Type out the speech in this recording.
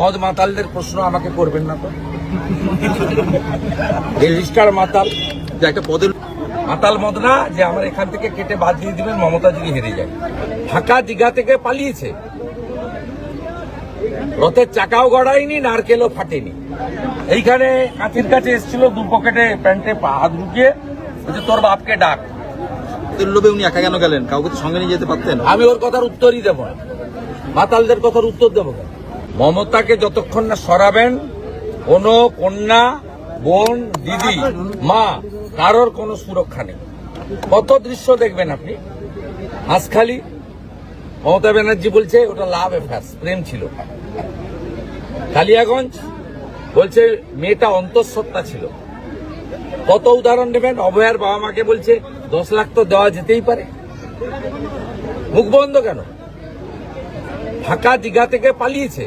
মদ মাতালদের প্রশ্ন আমাকে করবেন না তো। রেজিস্টার মাতাল যে একটা পদের মাতাল মদ না যে আমার এখান থেকে কেটে বাদ দিয়ে দিবেন মমতা যদি হেরে যায়। ঢাকা দীঘা থেকে পালিয়েছে। রথের চাকাও গড়ায়নি নারকেলও ফাটেনি। এইখানে কাঁচির কাছে এসেছিল দু পকেটে প্যান্টে হাত ঢুকিয়ে তোর বাপকে ডাক। লোভে উনি একা কেন গেলেন? কাউকে তো সঙ্গে নিয়ে যেতে পারতেন। আমি ওর কথার উত্তরই দেবো না। মাতালদের কথার উত্তর দেবো কেন? মমতাকে যতক্ষণ না সরাবেন, কোনো কন্যা, বোন, দিদি, মা, কারোর কোনো সুরক্ষা নেই। কত দৃশ্য দেখবেন আপনি? হাঁসখালি, মমতা ব্যানার্জি বলছে, ওটা লাভ অ্যাফেয়ার্স, প্রেম ছিল। কালিয়াগঞ্জ বলছে, মেয়েটা অন্তঃসত্ত্বা ছিল। কত উদাহরণ নেবেন অভয়ার বাবা মাকে বলছে, দশ লাখ তো দেওয়া যেতেই পারে। মুখ বন্ধ কেন? ঢাকা দীঘা থেকে পালিয়েছে।